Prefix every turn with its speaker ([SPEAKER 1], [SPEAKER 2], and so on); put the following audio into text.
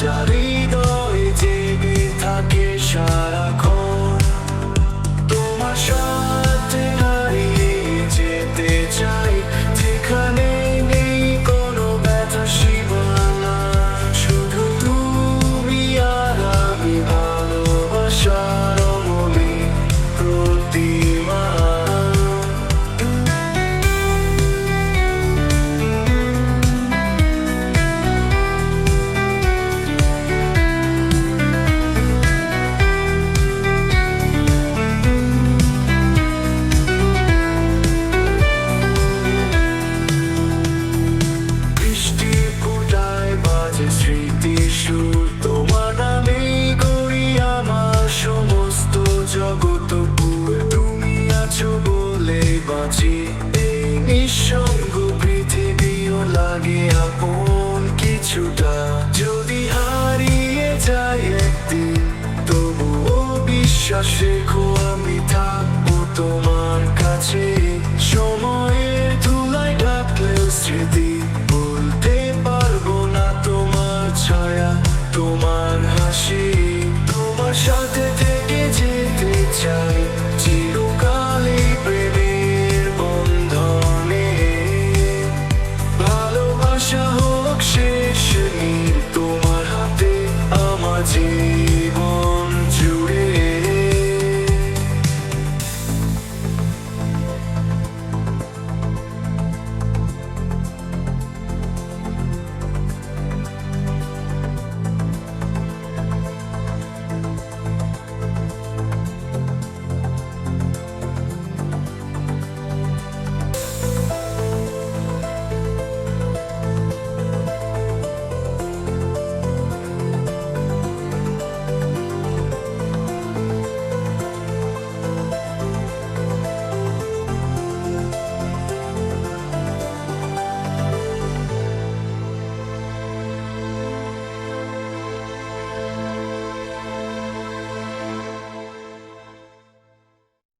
[SPEAKER 1] যার জেগে থাকে সারা নিঃসঙ্গ পৃথিবীও লাগে আপন কিছুটা। যদি হারিয়ে যায় একদিন তবুও বিশ্বাস রেখো আমি থাকব তোমার কাছে। সময়ের ধুলায় ডাকলেও স্মৃতি বলতে পারব না তোমার ছায়া, তোমার হাসি, তোমার সাথে